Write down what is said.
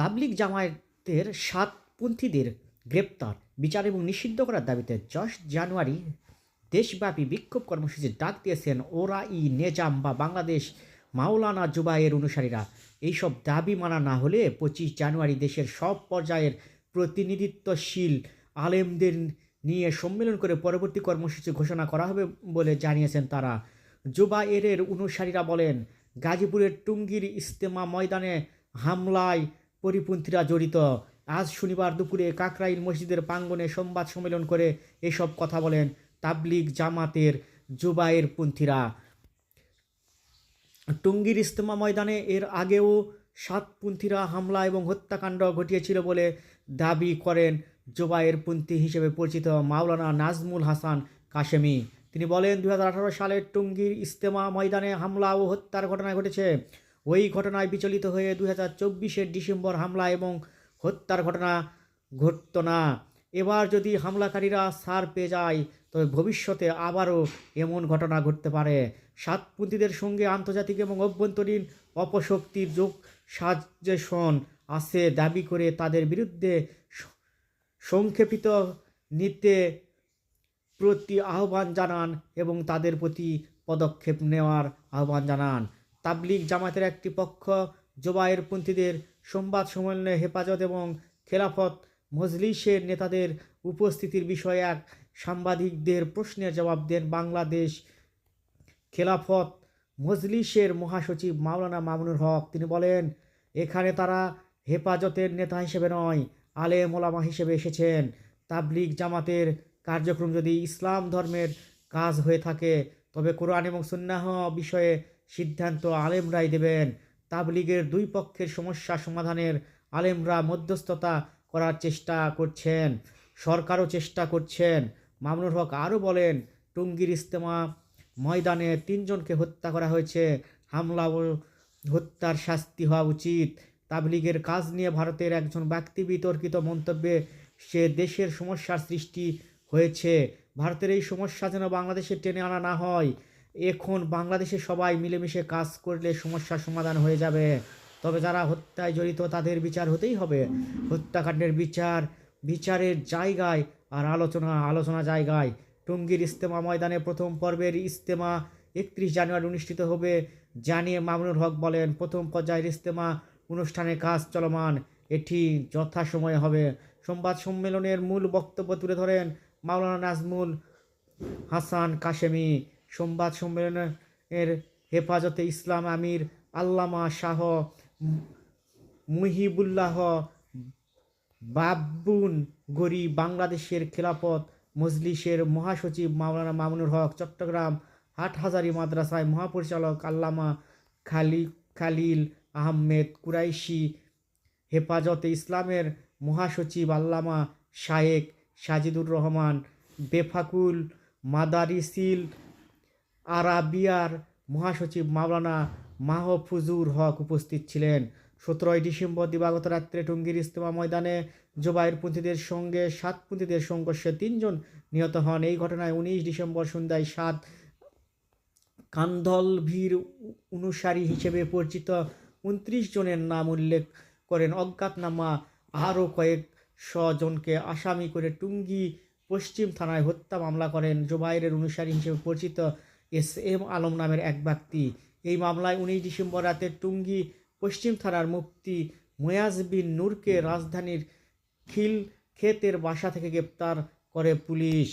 তাবলিগ জামায়াতের সাতপন্থীদের গ্রেপ্তার। বিচার এবং নিষিদ্ধ করার দাবিতে দশ জানুয়ারি দেশব্যাপী বিক্ষোভ কর্মসূচির ডাক দিয়েছেন ওরা ই নেজাম বা বাংলাদেশ মাওলানা জুবাইয়ের অনুসারীরা। এইসব দাবি মানা না হলে পঁচিশ জানুয়ারি দেশের সব পর্যায়ের প্রতিনিধিত্বশীল আলেমদের নিয়ে সম্মেলন করে পরবর্তী কর্মসূচি ঘোষণা করা হবে বলে জানিয়েছেন তারা। জুবাইরের অনুসারীরা বলেন, গাজীপুরের টুঙ্গির ইস্তেমা ময়দানে হামলায় পরিপন্থীরা জড়িত। আজ শনিবার দুপুরে কাকরাইল মসজিদের প্রাঙ্গণে সংবাদ সম্মেলন করে এসব কথা বলেন তাবলিগ জামাতের জুবাইর পন্থীরা। টুঙ্গির ইস্তেমা ময়দানে এর আগেও সাতপন্থীরা হামলা এবং হত্যাকাণ্ড ঘটিয়েছিল বলে দাবি করেন জোবায়ের পন্থী হিসেবে পরিচিত মাওলানা নাজমুল হাসান কাশেমি। তিনি বলেন দু সালের টুঙ্গির ইস্তেমা ময়দানে হামলা ও হত্যার ঘটনা ঘটেছে। ওই ঘটনায় বিচলিত হয়ে দু হাজার চব্বিশের ডিসেম্বর হামলা এবং হত্যার ঘটনা ঘটত না। এবার যদি হামলাকারীরা সার পেয়ে যায়, তবে ভবিষ্যতে আবারও এমন ঘটনা ঘটতে পারে। সাতপন্থীদের সঙ্গে আন্তর্জাতিক এবং অভ্যন্তরীণ অপশক্তির যোগ সাজেশন আছে দাবি করে তাদের বিরুদ্ধে সংক্ষেপিত নিতে প্রতি আহ্বান জানান এবং তাদের প্রতি পদক্ষেপ নেওয়ার আহ্বান জানান। তাবলিগ জামাতের একটি পক্ষ জোবায়ের পন্থীদের সংবাদ সম্মেলনে হেফাজত এবং খেলাফত মজলিসের নেতাদের উপস্থিতির বিষয়ে এক সাংবাদিকদের প্রশ্নের জবাব দেন বাংলাদেশ খেলাফত মজলিসের মহাসচিব মাওলানা মামুনুর হক। তিনি বলেন, এখানে তারা হেফাজতের নেতা হিসেবে নয় আলে মোলামা হিসেবে এসেছেন। তাবলিগ জামাতের কার্যক্রম যদি ইসলাম ধর্মের কাজ হয়ে থাকে, তবে কোরআন এবং সুন্নাহ বিষয়ে সিদ্ধান্ত আলেমরাই দেবেন। তাবলিগের দুই পক্ষের সমস্যা সমাধানের আলেমরা মধ্যস্থতা করার চেষ্টা করছেন, সরকারও চেষ্টা করছেন। মামুনুর হক আরও বলেন, টুঙ্গির ইস্তেমা ময়দানে তিনজনকে হত্যা করা হয়েছে, হামলা ও হত্যার শাস্তি হওয়া উচিত। তাবলিগের কাজ নিয়ে ভারতের একজন ব্যক্তি বিতর্কিত মন্তব্যে সে দেশের সমস্যার সৃষ্টি হয়েছে। ভারতের এই সমস্যা যেন বাংলাদেশে টেনে আনা না হয় এখন বাংলাদেশে সবাই মিলেমিশে কাজ করলে সমস্যার সমাধান হয়ে যাবে। তবে যারা হত্যায় জড়িত, তাদের বিচার হতেই হবে। হত্যাকাণ্ডের বিচার, বিচারের জায়গায় আর আলোচনা আলোচনা জায়গায়। টঙ্গীর ইস্তেমা ময়দানে প্রথম পর্বের ইস্তেমা একত্রিশ জানুয়ারি অনুষ্ঠিত হবে। জানিয়ে মামুনুর হক বলেন, প্রথম পর্যায়ের ইস্তেমা অনুষ্ঠানে কাজ চলমান। এটি যথাসময়ে হবে। সংবাদ সম্মেলনের মূল বক্তব্য তুলে ধরেন মাওলানা নাজমুল হাসান কাশেমি। সংবাদ সম্মেলনের হেফাজতে ইসলাম আমির আল্লামা শাহ মুহিবুল্লাহ বাবুন গরি বাংলাদেশের খেলাফত মজলিসের মহাসচিব মাওলানা মামুনুর হক, চট্টগ্রাম হাটহাজারি মাদ্রাসায় মহাপরিচালক আল্লামা খালি, খালিল আহমেদ কুরাইশি, হেফাজতে ইসলামের মহাসচিব আল্লামা শায়েক সাজিদুর রহমান, বেফাকুল মাদারিসিল আরাবিয়ার মহাসচিব মাওলানা মাহফুজুর হক উপস্থিত ছিলেন। সতেরোই ডিসেম্বর দিবাগত রাত্রে টঙ্গীর ইস্তেমা ময়দানে জোবাইর পন্থীদের সঙ্গে সাতপন্থীদের সংঘর্ষে তিনজন নিহত হন। এই ঘটনায় উনিশ ডিসেম্বর সন্ধ্যায় সাত কান্ধলভীর অনুসারী হিসেবে পরিচিত উনত্রিশ জনের নাম উল্লেখ করেন। অজ্ঞাতনামা আরও কয়েক জনকে আসামি করে টুঙ্গি পশ্চিম থানায় হত্যা মামলা করেন। জোবাইরের অনুসারী হিসেবে পরিচিত এস এম আলম নামের এক ব্যক্তি। এই মামলায় উনিশ ডিসেম্বর রাতে টুঙ্গি পশ্চিম থানার মুফতি মোয়াজ বিন নূরকে রাজধানীর খিল খেতের বাসা থেকে গ্রেপ্তার করে পুলিশ।